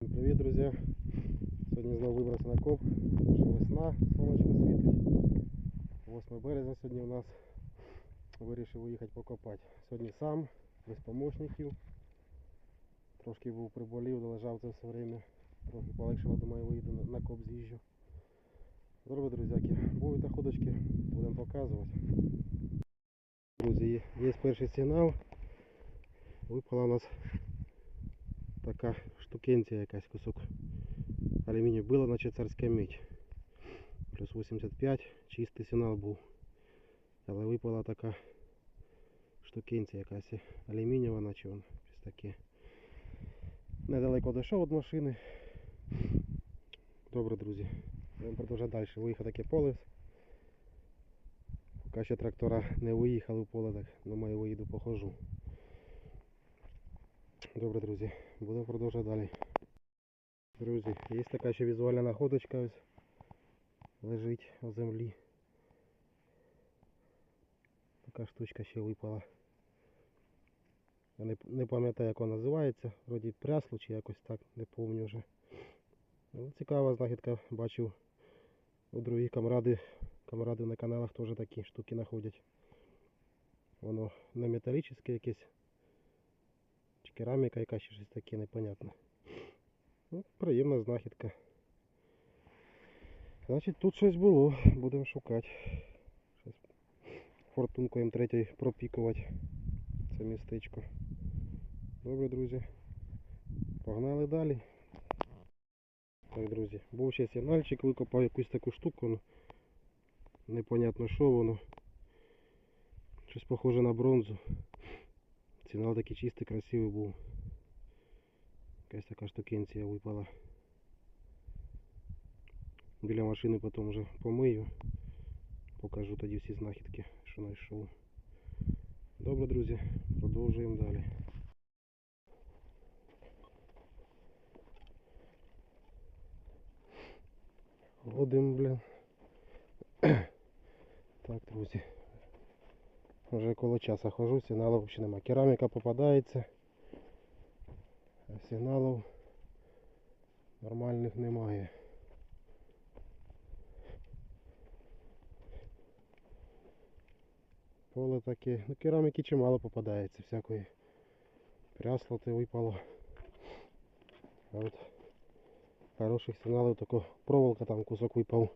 Всім Привіт, друзі! Сьогодні знову вибрався на коп. Вже весна, сонечко світить. 8 березня сьогодні у нас вирішив виїхати покопати. Сьогодні сам, без помощників. Трошки був приболів, долежав це все время. Трохи полегшило, думаю, вийду на- коп з'їжджу. Добре, друзяки, будуть ходочки, будемо показувати. Друзі, є перший сигнал. Випала у нас така штукенція якась кусок алюмінію. Була наче царська мідь. Плюс 85, чистий сигнал був. Але випала така штукенція якась алюмінієва, наче вона щось таке. Недалеко дійшов від машини. Добре, друзі. Будемо продовжувати далі. Виїхав таке поле. Поки ще трактора не виїхали в поле, так думаю виїду похожу. Добре, друзі, будемо продовжувати далі. Друзі, є така ще візуальна находочка ось лежить у землі. Така штучка ще випала. Я не, не пам'ятаю як вона називається, вроді прясло чи якось так, не пам'ятаю вже. Ну, цікава знахідка, бачив у других камради, камради на каналах теж такі штуки знаходять. Воно не металічне якесь, кераміка якась чи щось таке непонятне. Ну, приємна знахідка. Значить тут щось було, будемо шукати. Щас фортунку М3 пропікувати це містечко. Добре, друзі. Погнали далі. Так, друзі, був ще сигнальчик, викопав якусь таку штуку. Ну, непонятно що воно. Щось похоже на бронзу. Сигнал такий чистий, красивий був. Якась така штукенція випала. Біля машини потім вже помию. Покажу тоді всі знахідки, що знайшов. Добре, друзі, продовжуємо далі. Ходим, блін. Так, друзі. Вже коло часа хожу, сигналу взагалі нема. Кераміка попадається. А сигналів нормальних немає. Поле таке. Ну кераміки чимало попадається всякої. Прясло те випало. А от хороших сигналів тако проволока там кусок випав.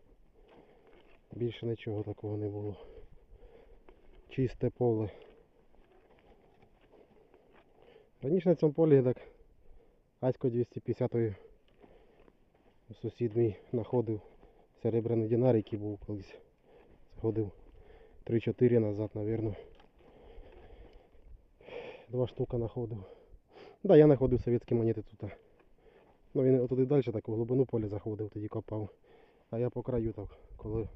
Більше нічого такого не було. Чисте поле. Раніше на цьому полі так Асько 250 сусід мій знаходив серебряний динар, який був колись. Сходив 3-4 назад, напевно. Два штука знаходив. Да, я знаходив совєтські монети тут. Ну він отуди далі так у глибину поля заходив, тоді копав. А я по краю так, коло,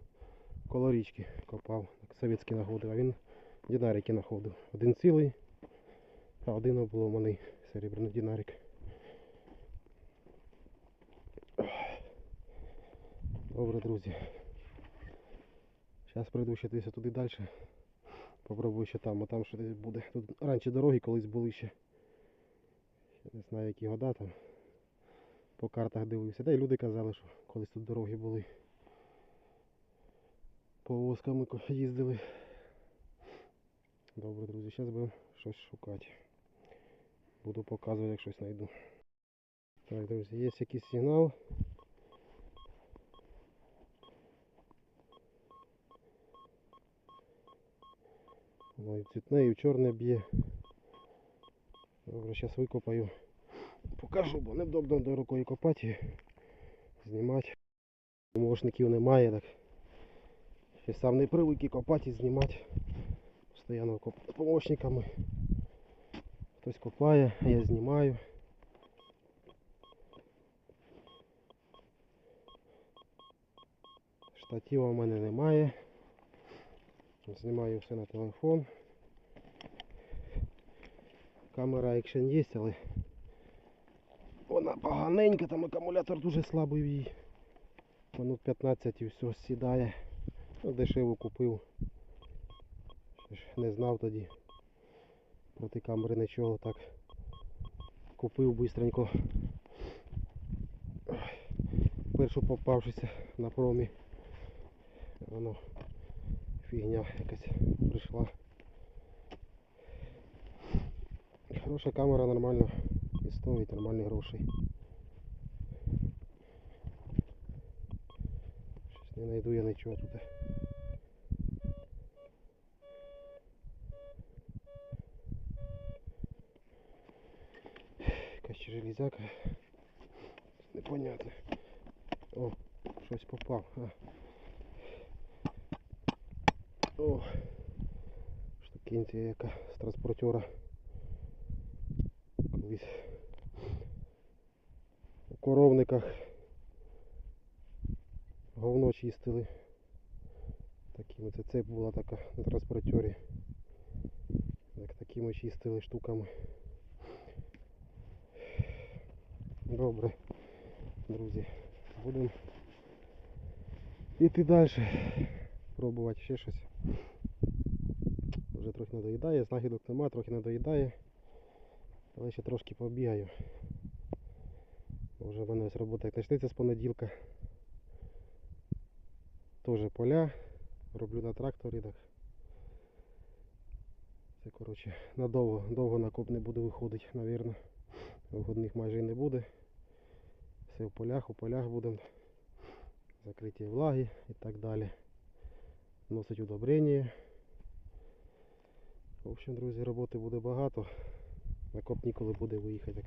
коло річки копав. Совєтські знаходив, а він динарики знаходив. Один цілий, а один обломаний серебряний динарик. Добре, друзі. Зараз прийду ще десь туди далі. Попробую ще там, а там що десь буде. Тут раніше дороги колись були ще. Я не знаю які года там. По картах дивився. Та й люди казали, що колись тут дороги були. Повозками їздили. Добре, друзі, зараз будемо щось шукати. Буду показувати, як щось знайду. Так, друзі, є якийсь сигнал. Ну і цвітне, і в чорне б'є. Добре, зараз викопаю. Покажу, бо невдобно до рукою копати знімати. Помощників немає, так. Ще сам не привик і копати і знімати. Постоянно помощниками. Хтось копає, а я знімаю. Штатива в мене немає. Знімаю все на телефон. Камера екшен є, але вона поганенька, там акумулятор дуже слабий в. Минут 15 і все сідає. Дешево купив. Не знав тоді. Проти камери нічого так. Купив бистренько. першу попавшуся на промі. Воно фігня якась прийшла. Хороша камера нормально і стоїть нормальні гроші. Щось не знайду я нічого тут. Ще железяка. Непонятно. О, щось попав. А. О, штукенція яка з транспортера. Колись у коровниках говно чистили. Такими це цепь була така на транспортері. Так такими чистили штуками. Добре, друзі. Будемо йти далі. Пробувати ще щось. Вже трохи надоїдає, знахідок нема, трохи надоїдає. Але ще трошки побігаю. Вже в мене ось робота як почнеться з понеділка. Теж поля. Роблю на тракторі так. Це коротше надовго, довго на коп не буду виходити, мабуть. Виходних майже і не буде. Все в полях, у полях будемо. Закриття влаги і так далі. Носить удобрення. В общем, друзі, роботи буде багато. На коп ніколи буде виїхати.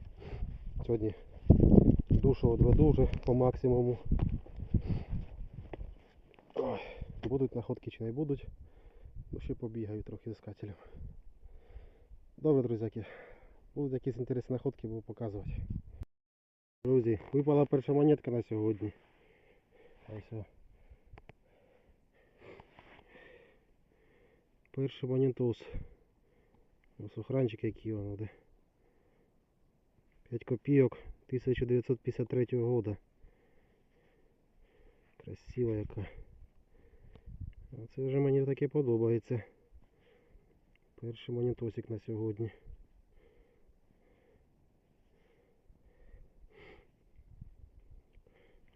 Сьогодні душу одведу вже по максимуму. Будуть находки чи не будуть. Ще побігаю трохи з кателем. Добре, друзяки. Будуть якісь інтересні находки, буду показувати. Друзі, випала перша монетка на сьогодні. Ось. Перший монетос. Ось охранчик який воно де. 5 копійок 1953 года. Красива яка. Це вже мені таке подобається. Перший монетосик на сьогодні.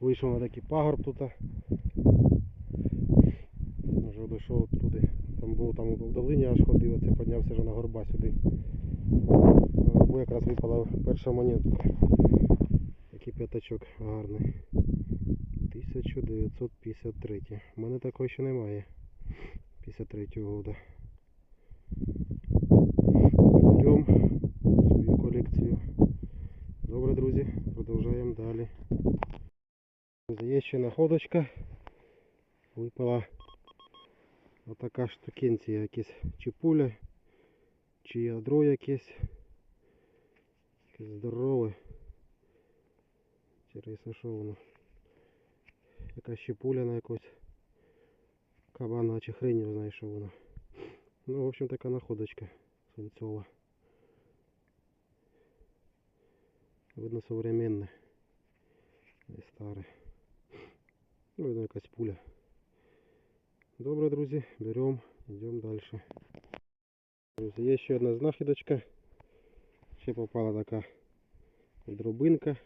Вийшов на такий пагорб тут. Вже дійшов туди. Там був там у долині аж ходив, а це піднявся вже на горба сюди. Горбу якраз випала перша монетка. Такий п'ятачок гарний. 1953. У мене такого ще немає. 53 года. Берем свою колекцію. Добре, друзі, продовжуємо далі. Друзі, Є ще находочка. Випала отака штукенція, якесь чи пуля, чи ядро якесь. Якесь здорове. Інтересно, що воно. Якась ще пуля на якось кабана чи хрень, не знаю, що воно. Ну, в общем, така находочка свинцова. Видно современне. Не старе. Ну, видно якась пуля. Добре, друзі, беремо, йдемо далі. Друзі, є ще одна знахідочка. Ще попала така дробинка.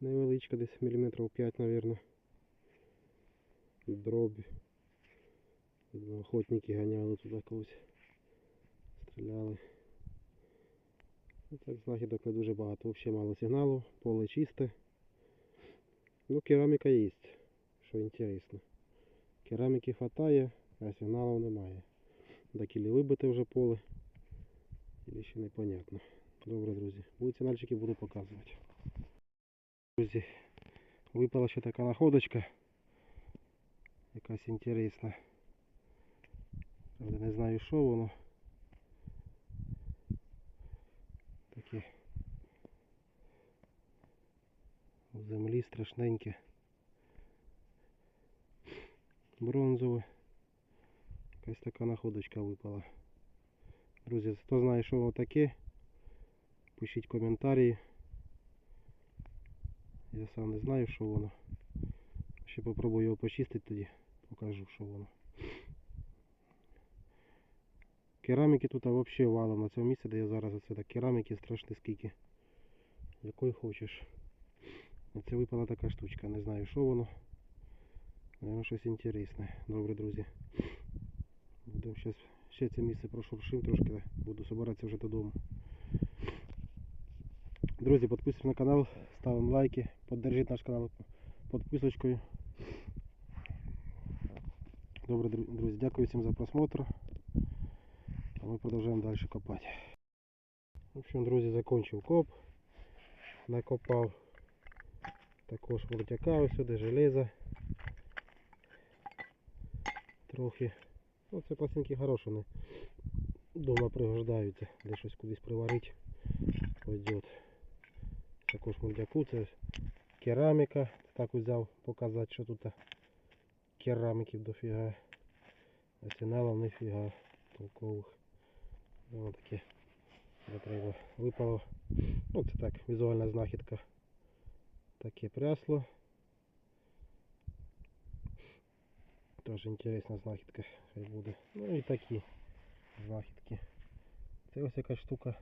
Невеличка, десь міліметрів 5, мабуть. Дробь. Охотники ганяли туди колись. Стріляли. Ну, так, знахідок не дуже багато. Взагалі мало сигналу, поле чисте. Ну, кераміка є, що інтересно. Кераміки хватає, а немає. Так или вибите вже поле, или ще непонятно. Добре, друзі. Будуть сигнальчики, буду показувати. Друзі, випала ще така находочка. Якась інтересна. Правда, не знаю, що воно. Таке в землі страшненьке. Бронзове. Якась така находочка випала. Друзі, хто знає, що воно таке, пишіть коментарі. Я сам не знаю, що воно. Ще попробую його почистити тоді. Покажу, що воно. Кераміки тут взагалі валом на цьому місці, де я зараз оце так кераміки страшно скільки. Якої хочеш. Це випала така штучка. Не знаю, що воно. Наверно, щось інтересне. Добре, друзі. Зараз ще це місце прошуршим трошки. Буду збиратися вже додому. Друзі, підписуйтесь на канал, ставимо лайки, поддержіть наш канал підписочкою. Добре, дру- друзі, дякую всім за просмотр. А ми продовжуємо далі копати. В общем, друзі, закончив коп. Накопав також воротяка, ось сюди железо. Трохи. Ну, це пластинки хороші, дома пригождаються, де щось кудись приварити. Пойдет. Також мордяку, це кераміка. Так взяв показати, що тут кераміків дофіга. Арсеналів нифіга толкових. Воно таке не треба. Випало. Ну це так, візуальна знахідка. Таке прясло. Теж інтересна знахідка хай буде. Ну і такі знахідки. Це ось якась штука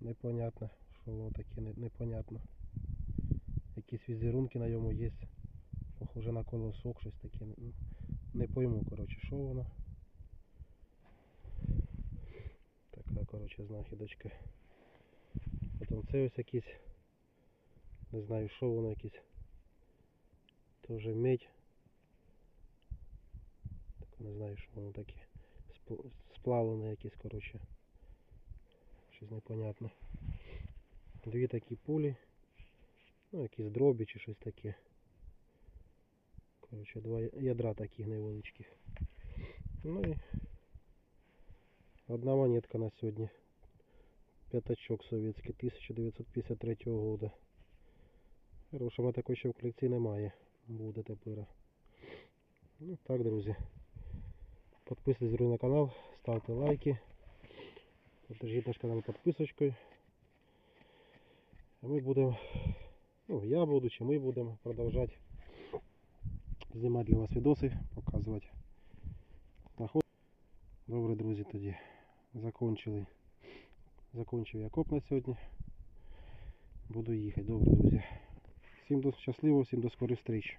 непонятна, що воно таке не- непонятно. Якісь візерунки на ньому є. Похоже на колосок, щось таке. Не пойму, коротше, що воно. Така, коротше, знахідочка. Потім це ось якісь. Не знаю, що воно якісь. Теж медь. Так не знаю, що воно таке. Спл- Сплавлене якесь, коротше. Щось непонятне. Дві такі пулі. Ну, якісь дробі чи щось таке. Коротше, два ядра таких невеличких. Ну і одна монетка на сьогодні. П'ятачок совєтський 1953 года. Хорошого такої ще в колекції немає. Буде тепер. Ну так, друзі. Підписуйтесь на канал, ставте лайки. Поддержіть наш канал підписочкою. А ми будемо, ну я буду, чи ми будемо продовжувати знімати для вас відоси, показувати. Добре, друзі, тоді закончили. Закончив я коп на сьогодні. Буду їхати. Добре, друзі. Всім до щасливо, всім до скорих зустріч.